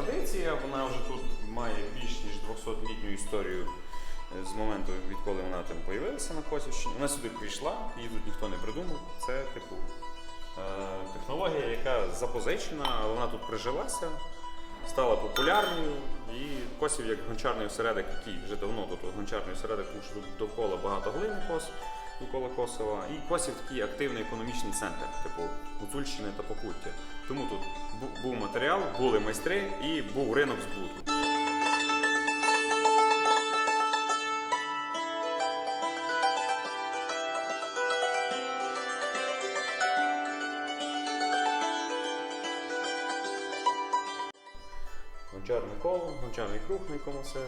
традиція, вона вже тут має більш ніж 200-літню історію е, з моменту, відколи вона там появилася на Косівщині. Вона сюди прийшла, її тут ніхто не придумав. Це типу е, технологія, яка запозичена, але вона тут прижилася, стала популярною. І Косів як гончарний осередок, який вже давно тут гончарний осередок, тому що тут довкола багато глини кос, довкола Косова. І Косів такий активний економічний центр, типу Гуцульщини та Покуття. Тому тут був матеріал, були майстри і був ринок збуту. Гончарне коло, гончарний круг, на якому все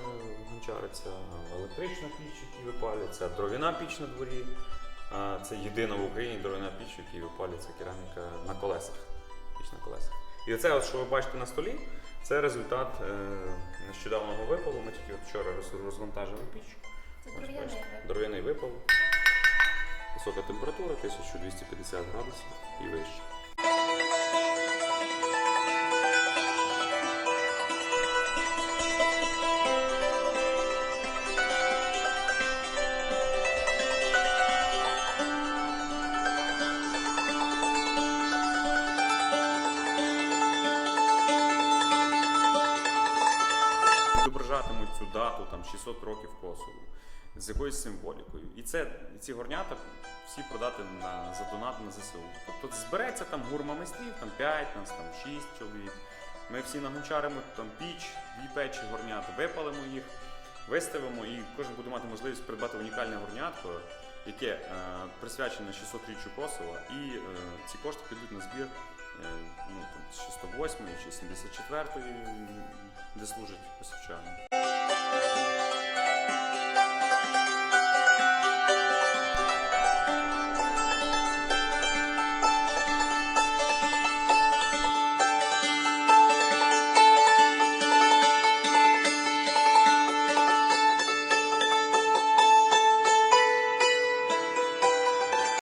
гончариться, електрична піч, яка випалюється, дров'яна піч на дворі. Це єдина в Україні дров'яна піч, в якій випалюється кераміка на колесах. Піч на колесах. І оце, от, що ви бачите на столі, це результат е, нещодавнього випалу. Ми тільки вчора роз- розвантажили піч. Це. Дров'яний випал. Висока температура 1250 градусів і вище. Відображатимуть цю дату там 600 років Косову з якоюсь символікою. І це і ці горнята всі продати на за донат на ЗСУ. Тобто збереться там гурма майстрів, там 5, нас там 6 чоловік. Ми всі нагончаримо там піч, дві печі горнят, випалимо їх, виставимо, і кожен буде мати можливість придбати унікальне горнятко, яке е, присвячене 600-річчю Косова, і е, ці кошти підуть на збір е, ну, там, 608 чи 74-ї, де служить косівчани.